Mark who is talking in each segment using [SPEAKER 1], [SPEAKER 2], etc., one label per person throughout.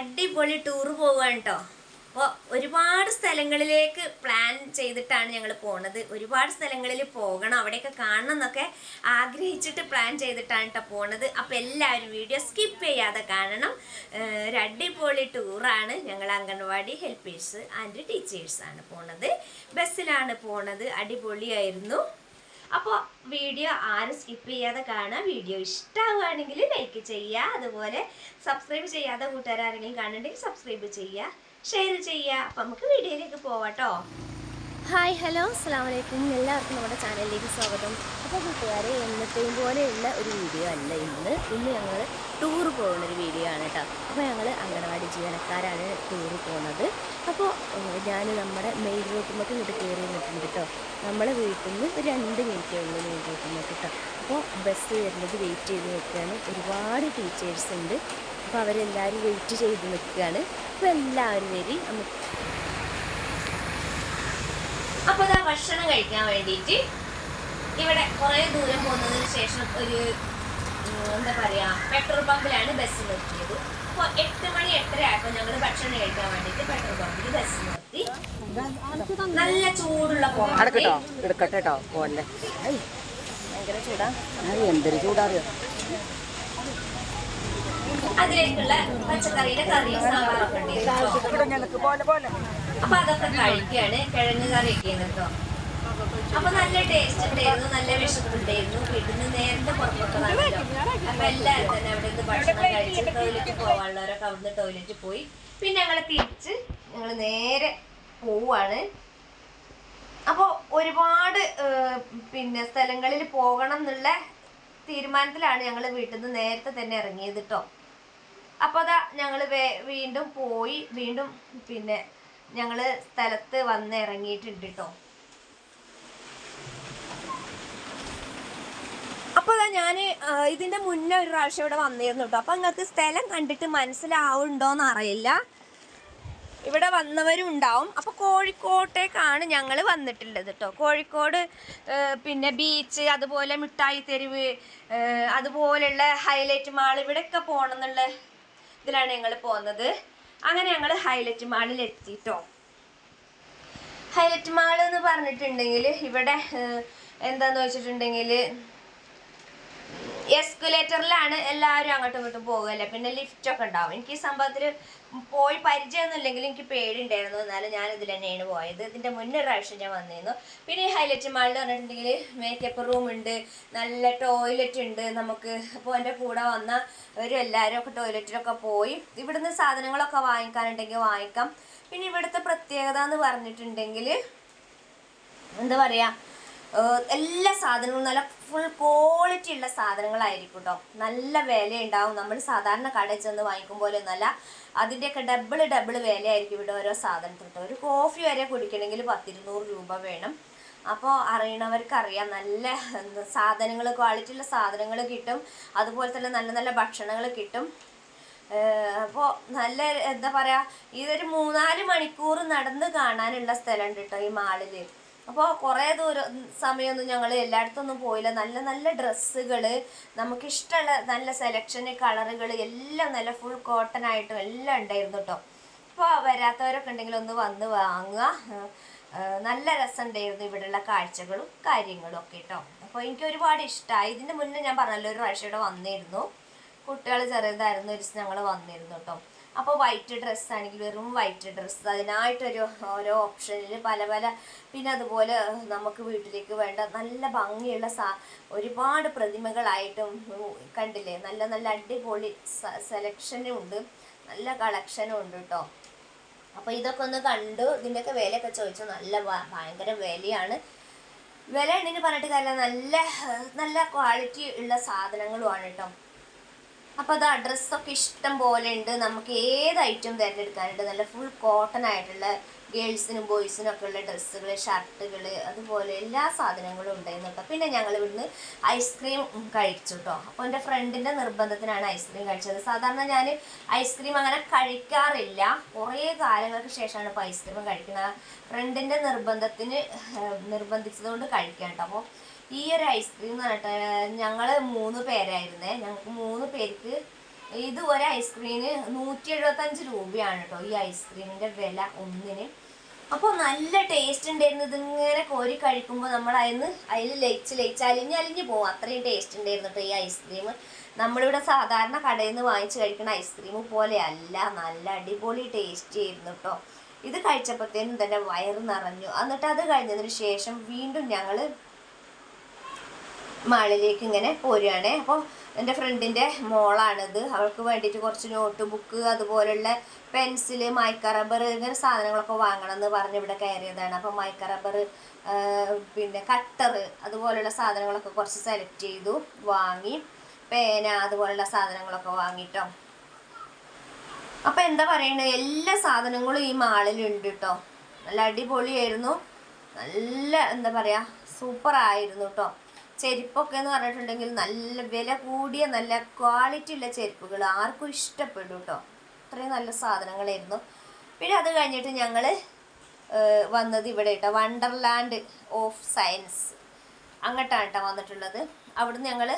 [SPEAKER 1] അടിപൊളി ടൂർ പോവുകയാണ് കേട്ടോ അപ്പോൾ ഒരുപാട് സ്ഥലങ്ങളിലേക്ക് പ്ലാൻ ചെയ്തിട്ടാണ് ഞങ്ങൾ പോണത്. ഒരുപാട് സ്ഥലങ്ങളിൽ പോകണം അവിടെയൊക്കെ കാണണം എന്നൊക്കെ ആഗ്രഹിച്ചിട്ട് പ്ലാൻ ചെയ്തിട്ടാണ് കേട്ടോ പോണത്. അപ്പോൾ എല്ലാവരും വീഡിയോ സ്കിപ്പ് ചെയ്യാതെ കാണണം. ഒരു അടിപൊളി ടൂറാണ് ഞങ്ങൾ അംഗൻവാടി ഹെൽപ്പേഴ്സ് ആൻഡ് ടീച്ചേഴ്സാണ് പോണത്. ബസ്സിലാണ് പോണത്. അടിപൊളിയായിരുന്നു. അപ്പോൾ വീഡിയോ ആരും സ്കിപ്പ് ചെയ്യാതെ കാണാം വീഡിയോ ഇഷ്ടമാവുകയാണെങ്കിൽ ലൈക്ക് ചെയ്യുക. അതുപോലെ സബ്സ്ക്രൈബ് ചെയ്യാതെ കൂട്ടുകാരെങ്കിലും കാണുന്നുണ്ടെങ്കിൽ സബ്സ്ക്രൈബ് ചെയ്യുക. ഷെയർ ചെയ്യുക. അപ്പം നമുക്ക് വീഡിയോയിലേക്ക് പോവാട്ടോ
[SPEAKER 2] ഹായ് ഹലോ അസ്സാം വലൈക്കും എല്ലാവർക്കും നമ്മുടെ ചാനലിലേക്ക് സ്വാഗതം. അപ്പോൾ കൂട്ടുകാരെ എന്നത്തെയും പോലെയുള്ള ഒരു വീഡിയോ അല്ല ഇന്ന്. ഇന്ന് ഞങ്ങൾ ടൂർ പോകുന്നൊരു വീഡിയോ ആണ് കേട്ടോ അപ്പോൾ ഞങ്ങൾ അംഗനവാടി ജീവനക്കാരാണ് ടൂർ പോകുന്നത്. അപ്പോൾ ഞാൻ നമ്മുടെ മെയിൻ റൂട്ടിലേക്ക് ഇങ്ങോട്ട് കയറി നിന്നിട്ടുണ്ട് കേട്ടോ നമ്മളെ വീട്ടിൽ നിന്ന് ഒരു രണ്ട് മിനിറ്റേ ഉള്ളൂ മെയിൻ റൂട്ടിലേക്ക് കേട്ടോ അപ്പോൾ ബസ് വരുന്നത് വെയിറ്റ് ചെയ്ത് നിൽക്കുകയാണ്. ഒരുപാട് ടീച്ചേഴ്സ് ഉണ്ട്. അപ്പോൾ അവരെല്ലാവരും വെയിറ്റ് ചെയ്ത് നിൽക്കുകയാണ്. അപ്പോൾ എല്ലാവരും വരി നമുക്ക്
[SPEAKER 1] അപ്പോൾ ഭക്ഷണം കഴിക്കാൻ വേണ്ടിയിട്ട് ഇവിടെ കുറേ ദൂരം പോകുന്നതിന് ശേഷം ഒരു എന്താ പറയാ പെട്രോൾ പമ്പിലാണ് ബസ് നിർത്തിയത്. അപ്പോൾ എട്ട് മണി എട്ടര ആയപ്പോൾ ഞങ്ങൾ ഭക്ഷണം കഴിക്കാൻ വേണ്ടിയിട്ട് പെട്രോൾ പമ്പിൽ ബസ് നിർത്തി. നല്ല ചൂടുള്ള കോഫി
[SPEAKER 3] അടക്കട്ടോ എടുക്കട്ടെ കേട്ടോ പോലെ
[SPEAKER 2] ഭയങ്കര ചൂടാ.
[SPEAKER 3] എന്തൊരു ചൂടാറിയോ.
[SPEAKER 1] അതിലേക്കുള്ള പച്ചക്കറിയുടെ കറിയും സാമ്പാറൊക്കെ അപ്പൊ അതൊക്കെ കഴിക്കുകയാണ് കിഴങ്ങ് കറിയൊക്കെ കേട്ടോ അപ്പൊ നല്ല ടേസ്റ്റ് ഉണ്ടായിരുന്നു നല്ല വിശപ്പുണ്ടായിരുന്നു വീട്ടിൽ നിന്ന് നേരത്തെ പുറപ്പെട്ടതാണല്ലോ അപ്പൊ എല്ലാവരും തന്നെ അവിടെ നിന്ന് ഭക്ഷണം കഴിച്ച് ടോയ്ലറ്റിൽ പോവാനുള്ളവരൊക്കെ അവിടുന്ന് ടോയ്ലറ്റിൽ പോയി. പിന്നെ ഞങ്ങൾ തിരിച്ച് ഞങ്ങൾ നേരെ പോവാണ്. അപ്പോൾ ഒരുപാട് പിന്നെ സ്ഥലങ്ങളിൽ പോകണം എന്നുള്ള തീരുമാനത്തിലാണ് ഞങ്ങൾ വീട്ടിൽ നിന്ന് നേരത്തെ തന്നെ ഇറങ്ങിയത് കേട്ടോ അപ്പോൾ അതാ ഞങ്ങൾ വീണ്ടും പോയി വീണ്ടും പിന്നെ ഞങ്ങൾ സ്ഥലത്ത് വന്ന് ഇറങ്ങിയിട്ടുണ്ട് കേട്ടോ അപ്പോൾ അതാ ഞാൻ ഇതിന്റെ മുന്നേ ഒരു പ്രാവശ്യം ഇവിടെ വന്നിരുന്നു കേട്ടോ അപ്പൊ നിങ്ങൾക്ക് സ്ഥലം കണ്ടിട്ട് മനസ്സിലാവുണ്ടോന്ന് അറിയില്ല ഇവിടെ വന്നവരും ഉണ്ടാവും അപ്പോൾ കോഴിക്കോട്ടേക്കാണ് ഞങ്ങൾ വന്നിട്ടുള്ളത് കേട്ടോ കോഴിക്കോട് പിന്നെ ബീച്ച് അതുപോലെ മിഠായി തെരുവ് അതുപോലെയുള്ള ഹൈലൈറ്റ് മാൾ ഇവിടെയൊക്കെ പോകണം എന്നുള്ള ഇതിലാണ് ഞങ്ങൾ പോകുന്നത് അങ്ങനെ ഞങ്ങൾ ഹൈലൈറ്റ് മാളിൽ എത്തിട്ടോ ഹൈലൈറ്റ് മാൾ എന്ന് പറഞ്ഞിട്ടുണ്ടെങ്കിൽ ഇവിടെ എന്താന്ന് വെച്ചിട്ടുണ്ടെങ്കിൽ എസ്കുലേറ്ററിലാണ് എല്ലാവരും അങ്ങോട്ടും ഇങ്ങോട്ടും പോകുകയല്ലേ പിന്നെ ലിഫ്റ്റ് ഒക്കെ ഉണ്ടാവും. എനിക്ക് ഈ സംഭവത്തിൽ പോയി പരിചയമൊന്നും ഇല്ലെങ്കിൽ എനിക്ക് പേടിയുണ്ടായിരുന്നു. എന്നാലും ഞാൻ ഇതിൽ തന്നെയാണ് പോയത്. ഇതിന്റെ മുന്നേ പ്രാവശ്യം ഞാൻ വന്നിരുന്നു. പിന്നെ ഈ ഹൈലൈറ്റ് മാളിൽ പറഞ്ഞിട്ടുണ്ടെങ്കിൽ മേക്കപ്പ് റൂം ഉണ്ട് നല്ല ടോയ്ലറ്റ് ഉണ്ട്. നമുക്ക് അപ്പോൾ എന്റെ കൂടെ വന്ന ഒരു എല്ലാവരും ഒക്കെ ടോയ്ലറ്റിലൊക്കെ പോയി. ഇവിടുന്ന് സാധനങ്ങളൊക്കെ വാങ്ങിക്കാനുണ്ടെങ്കിൽ വാങ്ങിക്കാം. പിന്നെ ഇവിടുത്തെ പ്രത്യേകത എന്ന് പറഞ്ഞിട്ടുണ്ടെങ്കിൽ എന്താ പറയാ ഏഹ് എല്ലാ സാധനങ്ങളും നല്ല ഫുൾ ക്വാളിറ്റി ഉള്ള സാധനങ്ങളായിരിക്കും കേട്ടോ നല്ല വില ഉണ്ടാവും നമ്മൾ സാധാരണ കടയിൽ ചെന്ന് വാങ്ങിക്കും പോലെ ഒന്നല്ല അതിന്റെയൊക്കെ ഡബിൾ ഡബിൾ വിലയായിരിക്കും ഇവിടെ ഓരോ സാധനത്തിന് കേട്ടോ ഒരു കോഫി വരെ കുടിക്കണമെങ്കിൽ പത്തിരുന്നൂറ് രൂപ വേണം. അപ്പോൾ അറിയണവർക്ക് അറിയാം നല്ല സാധനങ്ങൾ ക്വാളിറ്റി ഉള്ള സാധനങ്ങൾ കിട്ടും. അതുപോലെ തന്നെ നല്ല നല്ല ഭക്ഷണങ്ങൾ കിട്ടും. അപ്പോൾ നല്ല എന്താ പറയുക ഇതൊരു മൂന്നാൽ മണിക്കൂർ നടന്ന് കാണാനുള്ള സ്ഥലമുണ്ട് കേട്ടോ ഈ മാളിൽ അപ്പോൾ കുറേ ദൂരം സമയമൊന്നും ഞങ്ങൾ എല്ലായിടത്തൊന്നും പോയില്ല. നല്ല നല്ല ഡ്രസ്സുകൾ നമുക്കിഷ്ടമുള്ള നല്ല സെലക്ഷന് കളറുകൾ എല്ലാം നല്ല ഫുൾ കോട്ടൺ ആയിട്ടും എല്ലാം ഉണ്ടായിരുന്നു കേട്ടോ അപ്പോൾ വരാത്തവരൊക്കെ ഉണ്ടെങ്കിൽ ഒന്ന് വന്ന് വാങ്ങുക. നല്ല നല്ല രസമുണ്ടായിരുന്നു ഇവിടെയുള്ള കാഴ്ചകളും കാര്യങ്ങളും ഒക്കെ കേട്ടോ അപ്പോൾ എനിക്ക് ഒരുപാട് ഇഷ്ടമായി ഇതിന്റെ മുന്നേ ഞാൻ പറഞ്ഞല്ലോ ഒരു പ്രാവശ്യം ഇവിടെ വന്നിരുന്നു. കുട്ടികൾ ചെറിയതായിരുന്നു ഒരു ഞങ്ങൾ വന്നിരുന്നു കേട്ടോ അപ്പോൾ വൈറ്റ് ഡ്രസ്സ് ആണെങ്കിൽ വെറും വൈറ്റ് ഡ്രസ്സ് അതിനായിട്ടൊരു ഓരോ ഓപ്ഷനിൽ പല പല പിന്നെ അതുപോലെ നമുക്ക് വീട്ടിലേക്ക് വേണ്ട നല്ല ഭംഗിയുള്ള സാ ഒരുപാട് പ്രതിമകളായിട്ടും കണ്ടില്ലേ? നല്ല നല്ല അടിപൊളി സെലക്ഷനും ഉണ്ട്. നല്ല കളക്ഷനും ഉണ്ട് കേട്ടോ അപ്പോൾ ഇതൊക്കെ ഒന്ന് കണ്ടു. ഇതിന്റെയൊക്കെ വിലയൊക്കെ ചോദിച്ചു. നല്ല ഭയങ്കര വിലയാണ്. വില ഉണ്ടെങ്കിൽ പറഞ്ഞിട്ട് കാര്യമില്ല. നല്ല നല്ല ക്വാളിറ്റി ഉള്ള സാധനങ്ങളുമാണ് കേട്ടോ അപ്പോൾ അത് അഡ്രസ്സൊക്കെ ഇഷ്ടം പോലെ ഉണ്ട്. നമുക്ക് ഏത് ഐറ്റം തിരഞ്ഞെടുക്കാനുണ്ട്? നല്ല ഫുൾ കോട്ടൺ ആയിട്ടുള്ള ഗേൾസിനും ബോയ്സിനും ഒക്കെ ഉള്ള ഡ്രസ്സുകൾ ഷർട്ടുകൾ അതുപോലെ എല്ലാ സാധനങ്ങളും ഉണ്ടായിരുന്നു കേട്ടോ. പിന്നെ ഞങ്ങൾ ഇവിടുന്ന് ഐസ്ക്രീം കഴിച്ചു കേട്ടോ. അപ്പോൾ എന്റെ ഫ്രണ്ടിന്റെ നിർബന്ധത്തിനാണ് ഐസ്ക്രീം കഴിച്ചത്. സാധാരണ ഞാൻ ഐസ്ക്രീം അങ്ങനെ കഴിക്കാറില്ല. കുറേ കാലങ്ങൾക്ക് ശേഷമാണ് ഇപ്പോൾ ഐസ്ക്രീം കഴിക്കുന്നത്. ഫ്രണ്ടിന്റെ നിർബന്ധത്തിന് നിർബന്ധിച്ചതുകൊണ്ട് കഴിക്കാം കേട്ടോ. അപ്പോൾ ഈ ഒരു ഐസ്ക്രീം എന്ന് പറഞ്ഞിട്ട് ഞങ്ങൾ മൂന്ന് പേരായിരുന്നേ. ഞങ്ങൾക്ക് മൂന്ന് പേർക്ക് ഇത് ഒരു ഐസ്ക്രീമിന് നൂറ്റി എഴുപത്തഞ്ച് രൂപയാണ് കേട്ടോ ഈ ഐസ്ക്രീമിന്റെ വില ഒന്നിന്. അപ്പോൾ നല്ല ടേസ്റ്റ് ഉണ്ടായിരുന്നു ഇതിങ്ങനെ കോരി കഴിക്കുമ്പോൾ നമ്മൾ അതിന് അതിൽ ലയിച്ച് ലയിച്ച് അലിഞ്ഞ് അലിഞ്ഞ് പോകും അത്രയും ടേസ്റ്റ് ഉണ്ടായിരുന്നു ഈ ഐസ്ക്രീം നമ്മളിവിടെ സാധാരണ കടയിൽ നിന്ന് വാങ്ങിച്ച് കഴിക്കുന്ന ഐസ്ക്രീം പോലെ അല്ല. നല്ല അടിപൊളി ടേസ്റ്റ് ആയിരുന്നു കേട്ടോ ഇത് കഴിച്ചപ്പോഴത്തേനും തന്നെ വയറ് നിറഞ്ഞു. എന്നിട്ട് അത് കഴിഞ്ഞതിന് ശേഷം വീണ്ടും ഞങ്ങൾ മാളിലേക്ക് ഇങ്ങനെ പോരുകയാണേ. അപ്പോൾ എന്റെ ഫ്രണ്ടിന്റെ മോളാണിത്. അവൾക്ക് വേണ്ടിയിട്ട് കുറച്ച് നോട്ട് ബുക്ക് അതുപോലുള്ള പെൻസിൽ മൈക്ക റബ്ബർ ഇങ്ങനെ സാധനങ്ങളൊക്കെ വാങ്ങണം എന്ന് പറഞ്ഞ് ഇവിടെ കയറിയതാണ്. അപ്പോൾ മൈക്ക റബ്ബർ പിന്നെ കട്ടർ അതുപോലുള്ള സാധനങ്ങളൊക്കെ കുറച്ച് സെലക്ട് ചെയ്തു വാങ്ങി. പേന അതുപോലുള്ള സാധനങ്ങളൊക്കെ വാങ്ങിട്ടോ. അപ്പം എന്താ പറയണത് എല്ലാ സാധനങ്ങളും ഈ മാളിലുണ്ട് കേട്ടോ നല്ല അടിപൊളിയായിരുന്നു. നല്ല എന്താ പറയുക സൂപ്പർ ആയിരുന്നു കേട്ടോ ചെരുപ്പൊക്കെ എന്ന് പറഞ്ഞിട്ടുണ്ടെങ്കിൽ നല്ല വില കൂടിയ നല്ല ക്വാളിറ്റി ഉള്ള ചെരുപ്പുകൾ ആർക്കും ഇഷ്ടപ്പെടും കേട്ടോ അത്രയും നല്ല സാധനങ്ങളായിരുന്നു. പിന്നെ അത് കഴിഞ്ഞിട്ട് ഞങ്ങൾ വന്നത് ഇവിടെ കേട്ടോ വണ്ടർലാൻഡ് ഓഫ് സയൻസ് അങ്ങോട്ടാണ് കേട്ടോ വന്നിട്ടുള്ളത്. അവിടുന്ന് ഞങ്ങൾ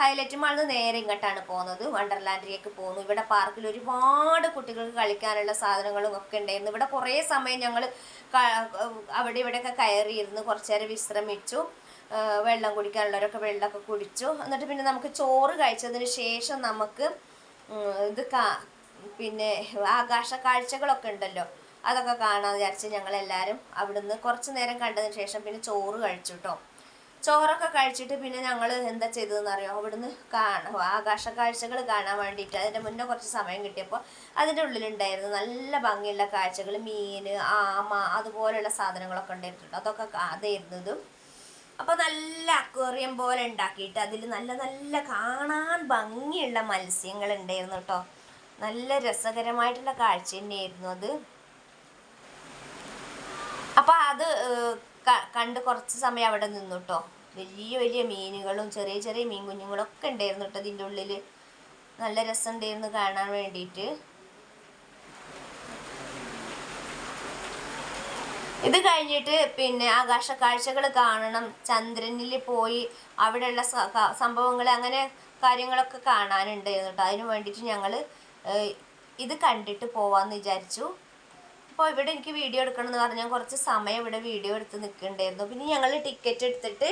[SPEAKER 1] ഹൈലൈറ്റ് മാളിൽ നേരെ ഇങ്ങോട്ടാണ് പോകുന്നത്. വണ്ടർലാൻഡിലേക്ക് പോകുന്നു. ഇവിടെ പാർക്കിൽ ഒരുപാട് കുട്ടികൾക്ക് കളിക്കാനുള്ള സാധനങ്ങളും ഒക്കെ ഉണ്ടായിരുന്നു. ഇവിടെ കുറേ സമയം ഞങ്ങൾ അവിടെ ഇവിടെയൊക്കെ കയറിയിരുന്നു. കുറച്ചേരം വിശ്രമിച്ചു. വെള്ളം കുടിക്കാനുള്ളവരൊക്കെ വെള്ളമൊക്കെ കുടിച്ചു. എന്നിട്ട് പിന്നെ നമുക്ക് ചോറ് കഴിച്ചതിന് ശേഷം നമുക്ക് ഇത് കാ പിന്നെ ആകാശ കാഴ്ചകളൊക്കെ ഉണ്ടല്ലോ. അതൊക്കെ കാണാൻ വിചാരിച്ച് ഞങ്ങളെല്ലാവരും അവിടുന്ന് കുറച്ച് നേരം കണ്ടതിന് ശേഷം പിന്നെ ചോറ് കഴിച്ചു കേട്ടോ ചോറൊക്കെ കഴിച്ചിട്ട് പിന്നെ ഞങ്ങൾ എന്താ ചെയ്തതെന്ന് അറിയോ അവിടുന്ന് കാണാം ആകാശ കാഴ്ചകൾ കാണാൻ വേണ്ടിയിട്ട് അതിന്റെ മുന്നേ കുറച്ച് സമയം കിട്ടിയപ്പോൾ അതിന്റെ ഉള്ളിലുണ്ടായിരുന്നു നല്ല ഭംഗിയുള്ള കാഴ്ചകൾ മീൻ ആമ അതുപോലെയുള്ള സാധനങ്ങളൊക്കെ ഉണ്ടായിട്ടുണ്ട്. അതൊക്കെ അതായിരുന്നതും അപ്പോൾ നല്ല അക്വേറിയം പോലെ ഉണ്ടാക്കിയിട്ട് അതിൽ നല്ല നല്ല കാണാൻ ഭംഗിയുള്ള മത്സ്യങ്ങൾ ഉണ്ടായിരുന്നു കേട്ടോ. നല്ല രസകരമായിട്ടുള്ള കാഴ്ച തന്നെയായിരുന്നു അത്. അപ്പൊ അത് കണ്ട് കുറച്ച് സമയം അവിടെ നിന്നു കേട്ടോ. വലിയ വലിയ മീനുകളും ചെറിയ ചെറിയ മീൻ കുഞ്ഞുങ്ങളും ഒക്കെ ഉണ്ടായിരുന്നു കേട്ടോ ഇതിന്റെ ഉള്ളിൽ നല്ല രസം ഉണ്ടായിരുന്നു കാണാൻ വേണ്ടിയിട്ട്. ഇത് കഴിഞ്ഞിട്ട് പിന്നെ ആകാശ കാഴ്ചകൾ കാണണം ചന്ദ്രനിൽ പോയി അവിടെയുള്ള സംഭവങ്ങൾ അങ്ങനെ കാര്യങ്ങളൊക്കെ കാണാനുണ്ട് കേട്ടോ അതിന് വേണ്ടിയിട്ട് ഞങ്ങൾ ഇത് കണ്ടിട്ട് പോവാന്ന് വിചാരിച്ചു. അപ്പോൾ ഇവിടെ എനിക്ക് വീഡിയോ എടുക്കണം എന്ന് പറഞ്ഞാൽ കുറച്ച് സമയം ഇവിടെ വീഡിയോ എടുത്ത് നിൽക്കണ്ടായിരുന്നു പിന്നെ ഞങ്ങൾ ടിക്കറ്റ് എടുത്തിട്ട്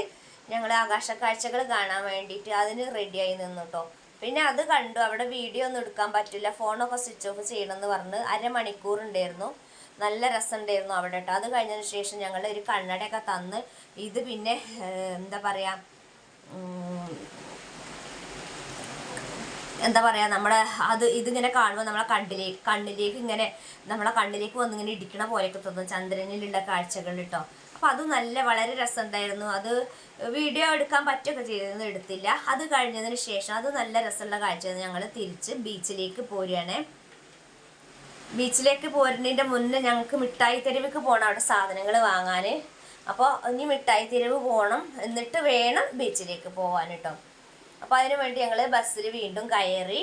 [SPEAKER 1] ഞങ്ങൾ ആകാശ കാഴ്ചകൾ കാണാൻ വേണ്ടിയിട്ട് അതിന് റെഡിയായി നിന്നു കേട്ടോ പിന്നെ അത് കണ്ടു. അവിടെ വീഡിയോ ഒന്നും എടുക്കാൻ പറ്റില്ല. ഫോണൊക്കെ സ്വിച്ച് ഓഫ് ചെയ്യണമെന്ന് പറഞ്ഞ് അരമണിക്കൂർ ഉണ്ടായിരുന്നു നല്ല രസമുണ്ടായിരുന്നു അവിടെ കേട്ടോ അത് കഴിഞ്ഞതിന് ശേഷം ഞങ്ങൾ ഒരു കണ്ണടയൊക്കെ തന്ന് ഇത് പിന്നെ എന്താ പറയുക എന്താ പറയാ നമ്മളെ അത് ഇതിങ്ങനെ കാണുമ്പോൾ നമ്മളെ കണ്ണിലേക്ക് കണ്ണിലേക്ക് ഇങ്ങനെ നമ്മളെ കണ്ണിലേക്ക് വന്ന് ഇങ്ങനെ ഇടിക്കണ പോലെയൊക്കെ തോന്നും ചന്ദ്രനിലുള്ള കാഴ്ചകൾ കേട്ടോ അപ്പോൾ അത് നല്ല വളരെ രസമുണ്ടായിരുന്നു. അത് വീഡിയോ എടുക്കാൻ പറ്റുകയൊക്കെ ചെയ്തതെന്ന് എടുത്തില്ല. അത് കഴിഞ്ഞതിന് ശേഷം അത് നല്ല രസമുള്ള കാഴ്ച ഞങ്ങൾ തിരിച്ച് ബീച്ചിലേക്ക് പോരുകയാണേ ബീച്ചിലേക്ക് പോരുന്നതിന്റെ മുന്നേ ഞങ്ങൾക്ക് മിഠായി തെരുവിക്ക് പോകണം അവിടെ സാധനങ്ങൾ വാങ്ങാൻ അപ്പോൾ ഇനി മിഠായി തെരുവ് പോകണം എന്നിട്ട് വേണം ബീച്ചിലേക്ക് പോകാൻ കേട്ടോ. അപ്പോൾ അതിനു വേണ്ടി ഞങ്ങൾ ബസ്സിൽ വീണ്ടും കയറി.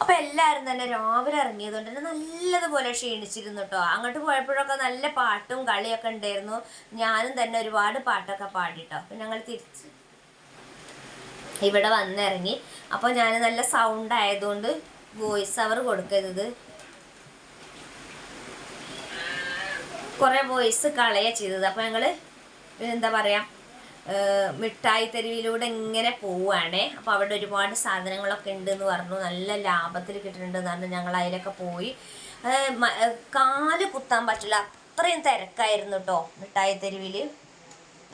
[SPEAKER 1] അപ്പോൾ എല്ലാവരും തന്നെ രാവിലെ ഇറങ്ങിയതുകൊണ്ട് തന്നെ നല്ലതുപോലെ ക്ഷീണിച്ചിരുന്നു കേട്ടോ. അങ്ങോട്ട് പോയപ്പോഴൊക്കെ നല്ല പാട്ടും കളിയൊക്കെ ഉണ്ടായിരുന്നു. ഞാനും തന്നെ ഒരുപാട് പാട്ടൊക്കെ പാടിട്ടോ അപ്പം ഞങ്ങൾ തിരിച്ച് ഇവിടെ വന്നിറങ്ങി. അപ്പോൾ ഞാൻ നല്ല സൗണ്ട് ആയതുകൊണ്ട് വോയിസ് അവർ കൊടുക്കരുത്. കുറേ വോയിസ് കളയുക ചെയ്തത്. അപ്പോൾ ഞങ്ങൾ എന്താ പറയുക മിഠായി തെരുവിലൂടെ ഇങ്ങനെ പോവുകയാണേ അപ്പോൾ അവിടെ ഒരുപാട് സാധനങ്ങളൊക്കെ ഉണ്ട് എന്ന് പറഞ്ഞു. നല്ല ലാഭത്തിൽ കിട്ടുന്നുണ്ടെന്ന് പറഞ്ഞു. ഞങ്ങൾ അതിലൊക്കെ പോയി. കാൽ കുത്താൻ പറ്റില്ല. അത്രയും തിരക്കായിരുന്നു കേട്ടോ മിഠായി തെരുവിൽ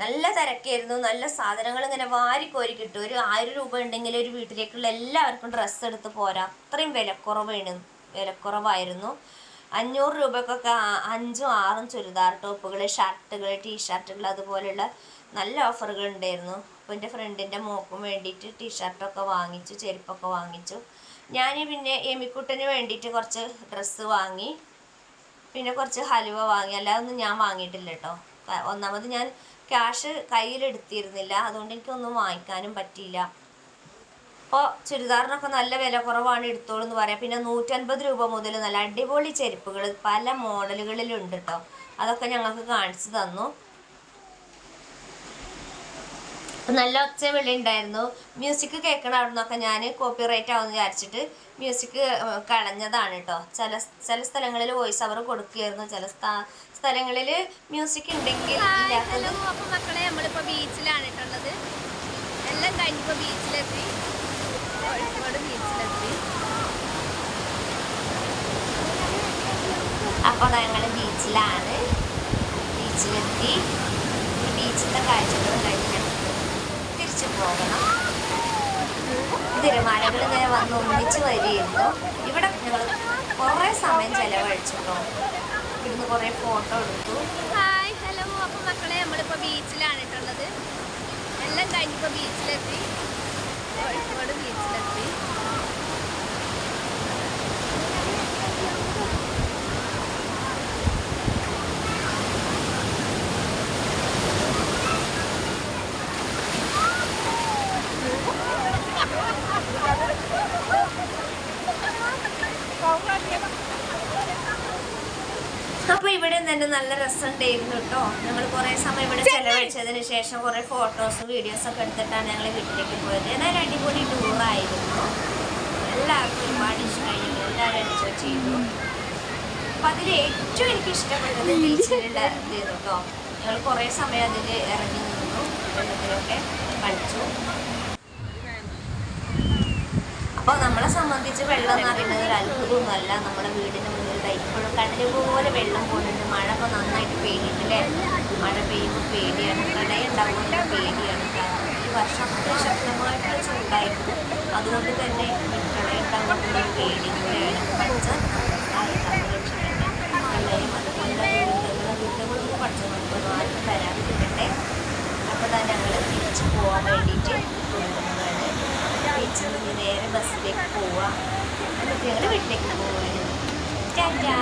[SPEAKER 1] നല്ല തിരക്കായിരുന്നു. നല്ല സാധനങ്ങൾ ഇങ്ങനെ വാരിക്കോരി കിട്ടും. ഒരു ആയിരം രൂപ ഉണ്ടെങ്കിൽ ഒരു വീട്ടിലേക്കുള്ള എല്ലാവർക്കും ഡ്രസ്സ് എടുത്ത് പോരാ. അത്രയും വിലക്കുറവാണ്. വിലക്കുറവായിരുന്നു. അഞ്ഞൂറ് രൂപക്കൊക്കെ അഞ്ചും ആറും ചുരിദാർ ടോപ്പുകൾ ഷർട്ടുകൾ ടീഷർട്ടുകൾ അതുപോലെയുള്ള നല്ല ഓഫറുകൾ ഉണ്ടായിരുന്നു. അപ്പോൾ എന്റെ ഫ്രണ്ടിന്റെ മോക്കും വേണ്ടിയിട്ട് ടീഷർട്ടൊക്കെ വാങ്ങിച്ചു ചെരുപ്പൊക്കെ വാങ്ങിച്ചു. ഞാൻ പിന്നെ എമിക്കുട്ടന് വേണ്ടിയിട്ട് കുറച്ച് ഡ്രസ്സ് വാങ്ങി. പിന്നെ കുറച്ച് ഹലുവ വാങ്ങി. അല്ലാതെ ഒന്നും ഞാൻ വാങ്ങിയിട്ടില്ല കേട്ടോ. ഒന്നാമത് ഞാൻ ക്യാഷ് കയ്യിലെടുത്തിരുന്നില്ല. അതുകൊണ്ട് എനിക്കൊന്നും വാങ്ങിക്കാനും പറ്റിയില്ല. അപ്പോൾ ചുരിദാറിനൊക്കെ നല്ല വില കുറവാണ് എടുത്തോളൂ എന്ന് പറയാം. പിന്നെ നൂറ്റൻപത് രൂപ മുതൽ നല്ല അടിപൊളി ചെരുപ്പുകൾ പല മോഡലുകളിലുണ്ട് കേട്ടോ അതൊക്കെ ഞങ്ങൾക്ക് കാണിച്ചു തന്നു. നല്ല ഒച്ച വിളി ഉണ്ടായിരുന്നു. മ്യൂസിക് കേൾക്കണ അവിടെ നിന്നൊക്കെ ഞാൻ കോപ്പിറൈറ്റ് ആവുമെന്ന് വിചാരിച്ചിട്ട് മ്യൂസിക് കളഞ്ഞതാണ് കേട്ടോ ചില ചില സ്ഥലങ്ങളിൽ വോയിസ് അവർ കൊടുക്കുകയായിരുന്നു. ചില സ്ഥലങ്ങളിൽ മ്യൂസിക് ഉണ്ടെങ്കിൽ
[SPEAKER 2] മക്കളെ നമ്മളിപ്പോൾ ബീച്ചിലാണ് കേട്ടുള്ളത് എല്ലാം കഴിഞ്ഞിപ്പോൾ ബീച്ചിലെത്തി കോഴിക്കോട് ബീച്ചിലെത്തി
[SPEAKER 1] അപ്പോൾ ഞങ്ങൾ ബീച്ചിലാണ് ബീച്ചിലെത്തി ഈ ബീച്ചിലത്തെ കാഴ്ചകൾ കഴിഞ്ഞ് തിരിച്ചു പോകണം. തിരമാലകൾ ഇങ്ങനെ വന്ന് ഒന്നിച്ച് വരികയായിരുന്നു. ഇവിടെ ഞങ്ങൾ കുറേ സമയം ചെലവഴിച്ചിട്ടോ ഇവിടുന്ന് കുറേ ഫോട്ടോ എടുത്തു.
[SPEAKER 2] ഹായ് ഹലോ അപ്പൊ മക്കളെ നമ്മളിപ്പോ ബീച്ചിലാണ് ഇട്ടുള്ളത് എല്ലാം കഴിഞ്ഞിപ്പോ ബീച്ചിലെത്തി കോഴിക്കോട് ബീച്ചിലെത്തി
[SPEAKER 1] അപ്പോൾ ഇവിടെ തന്നെ നല്ല രസമുണ്ടായിരുന്നു കേട്ടോ ഞങ്ങൾ കുറേ സമയം ഇവിടെ ചെലവഴിച്ചതിന് ശേഷം കുറേ ഫോട്ടോസും വീഡിയോസും ഒക്കെ എടുത്തിട്ടാണ് ഞങ്ങൾ വീട്ടിലേക്ക് പോയത്. ഏതായാലും അടിപൊളി ടൂറായിരുന്നു എല്ലാവർക്കും ഒരുപാട് ഇഷ്ടമായി. എല്ലാവരും എൻജോയ് ചെയ്തു. അപ്പം അതിൽ ഏറ്റവും എനിക്ക് ഇഷ്ടപ്പെട്ടത് ബീച്ചിലുള്ള ഇതായിരുന്നു കേട്ടോ ഞങ്ങൾ കുറേ സമയം അതിൽ ഇറങ്ങി നിന്നു. വെള്ളത്തിലൊക്കെ കളിച്ചു. അപ്പോൾ നമ്മളെ സംബന്ധിച്ച് വെള്ളം എന്ന് പറയുന്നത് ഒരു അത്ഭുതമൊന്നുമല്ല നമ്മുടെ വീടിന് മുന്നിൽ ഇപ്പോഴും കടൽ പോലെ വെള്ളം പോകുന്നുണ്ട് മഴ ഇപ്പോൾ നന്നായിട്ട് പെയ്യുന്നുണ്ടല്ലേ മഴ പെയ്യുമ്പോൾ പേടിയാണ്. പ്രളയം ഉണ്ടാകുമ്പോൾ പേടിയാണ്. ഈ വർഷം അത്ര ശക്തമായിട്ടുള്ള ചൂടായിരുന്നു. അതുകൊണ്ട് തന്നെ പ്രളയം ഉണ്ടാകുമ്പോൾ പേടി പഠിച്ച പ്രളയം അതുപോലെ ദുരിതങ്ങളും ദുരിതങ്ങളൊന്നും പഠിച്ചു കൊടുക്കുന്നു ആർക്കും വരാതിരിക്കട്ടെ. അപ്പോൾ തന്നെ ഞങ്ങൾ തിരിച്ചു പോകാൻ വേണ്ടിയിട്ട് നിന്ന് നേരെ ബസ്സിലേക്ക് പോവാം. എന്നിട്ട് ഞങ്ങൾ വീട്ടിലേക്ക് പോവുകയാണ് ടാറ്റാ